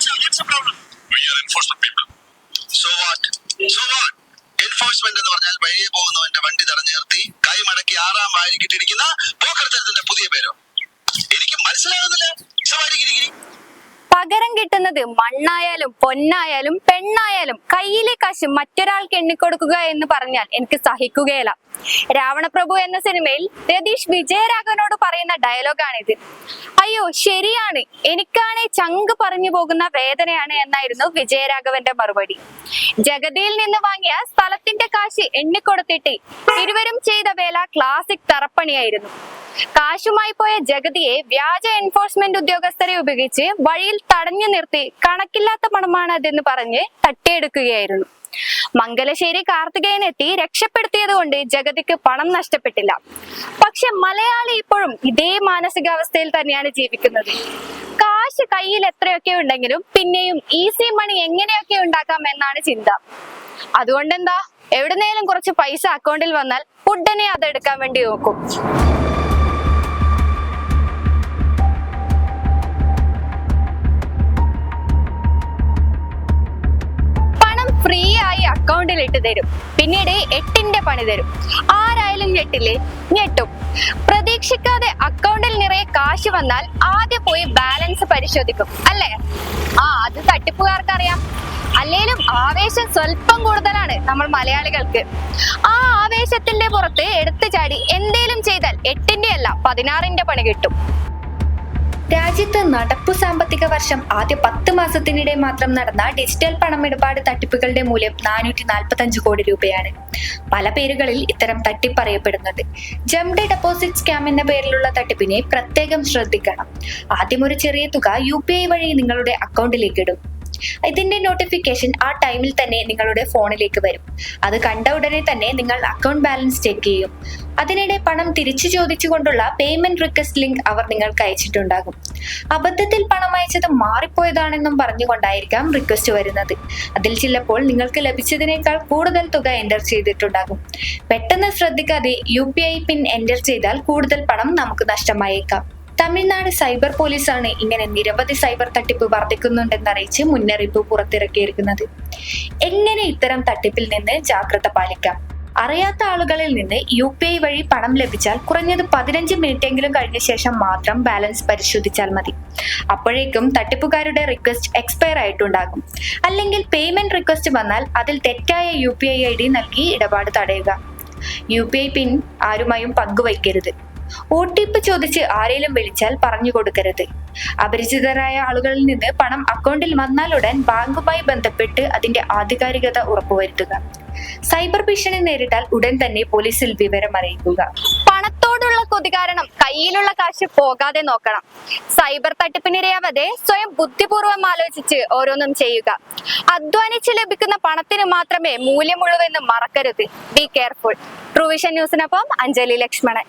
What's, what's a problem? We are enforcement people. So what? So what? Enforcement എന്ന് പറഞ്ഞാൽ വഴിയെ പോകുന്നവന്റെ വണ്ടി തടഞ്ഞു നിർത്തി കൈമടക്കി ആറാം വാരിക്കിട്ടിരിക്കുന്ന പോക്കർത്തരത്തിന്റെ പുതിയ പേരോ എനിക്ക് മനസ്സിലാകുന്നില്ല സവാരിഗിരി പകരം കിട്ടുന്നത് മണ്ണായാലും പൊന്നായാലും പെണ്ണായാലും കയ്യിലെ കാശ് മറ്റൊരാൾക്ക് എണ്ണിക്കൊടുക്കുക എന്ന് പറഞ്ഞാൽ എനിക്ക് സഹിക്കുകയില്ല. രാവണപ്രഭു എന്ന സിനിമയിൽ രതീഷ് വിജയരാഘവനോട് പറയുന്ന ഡയലോഗാണിത്. അയ്യോ ശരിയാണ്. എനിക്കാണ് ചങ്ക് പറഞ്ഞു പോകുന്ന വേദനയാണ് എന്നായിരുന്നു വിജയരാഘവന്റെ മറുപടി. ജഗതിയിൽ നിന്ന് വാങ്ങിയ സ്ഥലത്തിന്റെ കാശ് എണ്ണിക്കൊടുത്തിട്ട് ഇരുവരും ചെയ്ത വേല ക്ലാസിക് തറപ്പണിയായിരുന്നു. കാശുമായി പോയ ജഗതിയെ വ്യാജ എൻഫോഴ്സ്മെന്റ് ഉദ്യോഗസ്ഥരെ ഉപയോഗിച്ച് വഴിയിൽ തടഞ്ഞു നിർത്തി കണക്കില്ലാത്ത പണമാണ് അതെന്ന് പറഞ്ഞ് തട്ടിയെടുക്കുകയായിരുന്നു. മംഗലശ്ശേരി കാർത്തികേയൻ എത്തി രക്ഷപ്പെടുത്തിയത് കൊണ്ട് ജഗതിക്ക് പണം നഷ്ടപ്പെട്ടില്ല. പക്ഷെ മലയാളി ഇപ്പോഴും ഇതേ മാനസികാവസ്ഥയിൽ തന്നെയാണ് ജീവിക്കുന്നത്. കാശ് കയ്യിൽ എത്രയൊക്കെ ഉണ്ടെങ്കിലും പിന്നെയും ഈസി മണി എങ്ങനെയൊക്കെ ഉണ്ടാക്കാം എന്നാണ് ചിന്ത. അതുകൊണ്ടെന്താ എവിടുന്നേലും കുറച്ച് പൈസ അക്കൗണ്ടിൽ വന്നാൽ ഉടനെ അതെടുക്കാൻ വേണ്ടി നോക്കും. ഫ്രീ ആയി അക്കൗണ്ടിൽ ഇട്ട് തരും. പിന്നീട് എട്ടിന്റെ പണി തരും. ആരായാലും ഞെട്ടില്ലേ ഞെട്ടും. പ്രതീക്ഷിക്കാതെ അക്കൗണ്ടിൽ നിറയെ കാശ് വന്നാൽ ആദ്യം പോയി ബാലൻസ് പരിശോധിക്കും. അല്ലേ? ആ അത് തട്ടിപ്പുകാർക്ക് അറിയാം അല്ലേലും ആവേശം സ്വല്പം കൂടുതലാണ് നമ്മൾ മലയാളികൾക്ക്. ആ ആവേശത്തിന്റെ പുറത്ത് എടുത്തു ചാടി എന്തേലും ചെയ്താൽ എട്ടിന്റെ അല്ല പതിനാറിന്റെ പണി കിട്ടും. രാജ്യത്ത് നടപ്പു സാമ്പത്തിക വർഷം ആദ്യ പത്ത് മാസത്തിനിടെ മാത്രം നടന്ന ഡിജിറ്റൽ പണമിടപാട് തട്ടിപ്പുകളുടെ മൂല്യം നാനൂറ്റി നാൽപ്പത്തി അഞ്ച് കോടി രൂപയാണ്. പല പേരുകളിൽ ഇത്തരം തട്ടിപ്പ് അറിയപ്പെടുന്നുണ്ട് ജംഡ് ഡെപ്പോസിറ്റ് സ്കാം എന്ന പേരിലുള്ള തട്ടിപ്പിനെ പ്രത്യേകം ശ്രദ്ധിക്കണം. ആദ്യം ഒരു ചെറിയ തുക യു വഴി നിങ്ങളുടെ അക്കൗണ്ടിലേക്ക് ഇടും. ഇതിന്റെ നോട്ടിഫിക്കേഷൻ ആ ടൈമിൽ തന്നെ നിങ്ങളുടെ ഫോണിലേക്ക് വരും. അത് കണ്ട ഉടനെ തന്നെ നിങ്ങൾ അക്കൗണ്ട് ബാലൻസ് ചെക്ക് ചെയ്യും. അതിനിടെ പണം തിരിച്ചു ചോദിച്ചുകൊണ്ടുള്ള പേയ്മെന്റ് റിക്വസ്റ്റ് ലിങ്ക് അവർ നിങ്ങൾക്ക് അയച്ചിട്ടുണ്ടാകും. അബദ്ധത്തിൽ പണം അയച്ചത് മാറിപ്പോയതാണെന്നും പറഞ്ഞുകൊണ്ടായിരിക്കാം റിക്വസ്റ്റ് വരുന്നത്. അതിൽ ചിലപ്പോൾ നിങ്ങൾക്ക് ലഭിച്ചതിനേക്കാൾ കൂടുതൽ തുക എന്റർ ചെയ്തിട്ടുണ്ടാകും. പെട്ടെന്ന് ശ്രദ്ധിക്കാതെ U P I pin enter ചെയ്താൽ കൂടുതൽ പണം നമുക്ക് നഷ്ടമായേക്കാം. തമിഴ്നാട് സൈബർ പോലീസാണ് ഇങ്ങനെ നിരവധി സൈബർ തട്ടിപ്പ് വർദ്ധിക്കുന്നുണ്ടെന്ന് അറിയിച്ച് മുന്നറിയിപ്പ് പുറത്തിറക്കിയിരിക്കുന്നത്. എങ്ങനെ ഇത്തരം തട്ടിപ്പിൽ നിന്ന് ജാഗ്രത പാലിക്കാം? അറിയാത്ത ആളുകളിൽ നിന്ന് യു പി ഐ വഴി പണം ലഭിച്ചാൽ കുറഞ്ഞത് പതിനഞ്ച് മിനിറ്റ് എങ്കിലും കഴിഞ്ഞ ശേഷം മാത്രം ബാലൻസ് പരിശോധിച്ചാൽ മതി. അപ്പോഴേക്കും തട്ടിപ്പുകാരുടെ റിക്വസ്റ്റ് എക്സ്പയർ ആയിട്ടുണ്ടാകും. അല്ലെങ്കിൽ പേയ്മെന്റ് റിക്വസ്റ്റ് വന്നാൽ അതിൽ തെറ്റായ U P I I D നൽകി ഇടപാട് തടയുക. യു പി ഐ പിൻ ആരുമായും പങ്കുവയ്ക്കരുത്. ഒ ടി പി ചോദിച്ച് ആരെങ്കിലും വിളിച്ചാൽ പറഞ്ഞു കൊടുക്കരുത്. അപരിചിതരായ ആളുകളിൽ നിന്ന് പണം അക്കൗണ്ടിൽ വന്നാലുടൻ ബാങ്കുമായി ബന്ധപ്പെട്ട് അതിന്റെ ആധികാരികത ഉറപ്പുവരുത്തുക. സൈബർ ഭീഷണി നേരിട്ടാൽ ഉടൻ തന്നെ പോലീസിൽ വിവരം അറിയിക്കുക. പണത്തോടുള്ള കൊതി കാരണം കയ്യിലുള്ള കാശ് പോകാതെ നോക്കണം. സൈബർ തട്ടിപ്പിനിരയാവാതെ സ്വയം ബുദ്ധിപൂർവം ആലോചിച്ച് ഓരോന്നും ചെയ്യുക. അധ്വാനിച്ച് ലഭിക്കുന്ന പണത്തിന് മാത്രമേ മൂല്യമുള്ളൂ എന്ന് മറക്കരുത്. ബി കെയർഫുൾ ട്രൂവിഷൻ ന്യൂസിനൊപ്പം അഞ്ജലി ലക്ഷ്മണൻ.